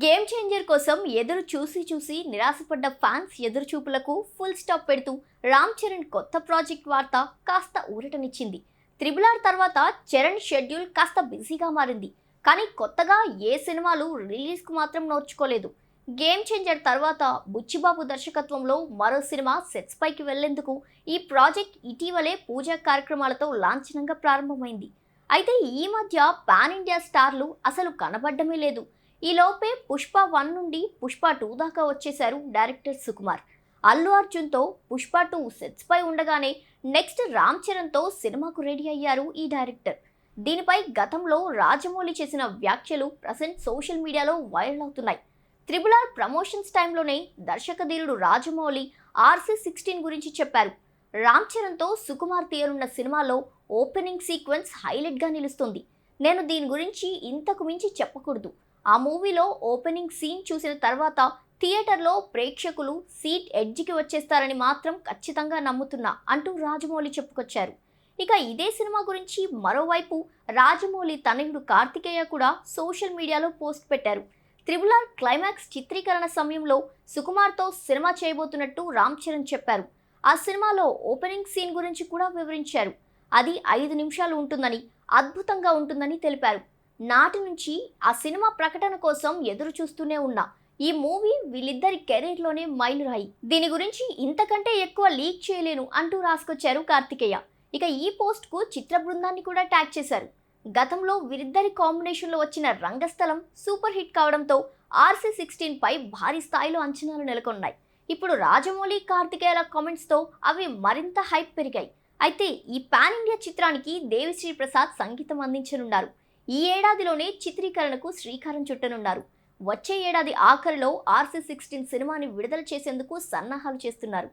Game changer కోసం ఎదురు చూసి చూసి నిరాశపడ్డ ఫ్యాన్స్ ఎదురుచూపులకు ఫుల్ స్టాప్ పెడుతూ రామ్ చరణ్ కొత్త ప్రాజెక్ట్ వార్త కాస్త ఊరటనిచ్చింది. త్రిబుల్ ఆర్ తర్వాత చరణ్ షెడ్యూల్ కాస్త బిజీగా మారింది. కానీ కొత్తగా ఏ సినిమాలు రిలీజ్కు మాత్రం నోర్చుకోలేదు. గేమ్ చేంజర్ తర్వాత బుచ్చిబాబు దర్శకత్వంలో మరో సినిమా సెట్స్ పైకి వెళ్ళేందుకు ఈ ప్రాజెక్ట్ ఇటీవలే పూజా కార్యక్రమాలతో లాంఛనంగా ప్రారంభమైంది. అయితే ఈ మధ్య పాన్ ఇండియా స్టార్లు అసలు కనబడ్డమే లేదు. ఈలోపే పుష్ప వన్ నుండి పుష్ప టూ దాకా వచ్చేశారు డైరెక్టర్ సుకుమార్. అల్లు అర్జున్తో పుష్ప టూ సెట్స్ పై ఉండగానే నెక్స్ట్ రామ్ చరణ్తో సినిమాకు రెడీ అయ్యారు ఈ డైరెక్టర్. దీనిపై గతంలో రాజమౌళి చేసిన వ్యాఖ్యలు ప్రజెంట్ సోషల్ మీడియాలో వైరల్ అవుతున్నాయి. త్రిబుల్ ఆర్ ప్రమోషన్స్ టైంలోనే దర్శకధీరుడు రాజమౌళి ఆర్సీ సిక్స్టీన్ గురించి చెప్పారు. రామ్ చరణ్తో సుకుమార్ తీయనున్న సినిమాలో ఓపెనింగ్ సీక్వెన్స్ హైలైట్గా నిలుస్తుంది. నేను దీని గురించి ఇంతకు మించి చెప్పకూడదు. ఆ మూవీలో ఓపెనింగ్ సీన్ చూసిన తర్వాత థియేటర్లో ప్రేక్షకులు సీట్ ఎడ్జ్కి వచ్చేస్తారని మాత్రం ఖచ్చితంగా నమ్ముతున్నా అంటూ రాజమౌళి చెప్పుకొచ్చారు. ఇక ఇదే సినిమా గురించి మరోవైపు రాజమౌళి తనయుడు కార్తికేయ కూడా సోషల్ మీడియాలో పోస్ట్ పెట్టారు. త్రిబుల్ ఆర్ క్లైమాక్స్ చిత్రీకరణ సమయంలో సుకుమార్తో సినిమా చేయబోతున్నట్టు రామ్ చరణ్ చెప్పారు. ఆ సినిమాలో ఓపెనింగ్ సీన్ గురించి కూడా వివరించారు. అది ఐదు నిమిషాలు ఉంటుందని అద్భుతంగా ఉంటుందని తెలిపారు. నాటి నుంచి ఆ సినిమా ప్రకటన కోసం ఎదురు చూస్తూనే ఉన్నా. ఈ మూవీ వీళ్ళిద్దరి కెరీర్లోనే మైలురాయి. దీని గురించి ఇంతకంటే ఎక్కువ లీక్ చేయలేను అంటూ రాసుకొచ్చారు కార్తికేయ. ఇక ఈ పోస్ట్కు చిత్ర బృందాన్ని కూడా ట్యాగ్ చేశారు. గతంలో వీరిద్దరి కాంబినేషన్లో వచ్చిన రంగస్థలం సూపర్ హిట్ కావడంతో ఆర్సీ సిక్స్టీన్ పై భారీ స్థాయిలో అంచనాలు నెలకొన్నాయి. ఇప్పుడు రాజమౌళి కార్తికేయల కామెంట్స్తో అవి మరింత హైప్ పెరిగాయి. అయితే ఈ పాన్ ఇండియా చిత్రానికి దేవిశ్రీ ప్రసాద్ సంగీతం అందించనున్నారు. ఈ ఏడాదిలోనే చిత్రీకరణకు శ్రీకారం చుట్టనున్నారు. వచ్చే ఏడాది ఆఖరిలో ఆర్సీ సిక్స్టీన్ సినిమాని విడుదల చేసేందుకు సన్నాహాలు చేస్తున్నారు.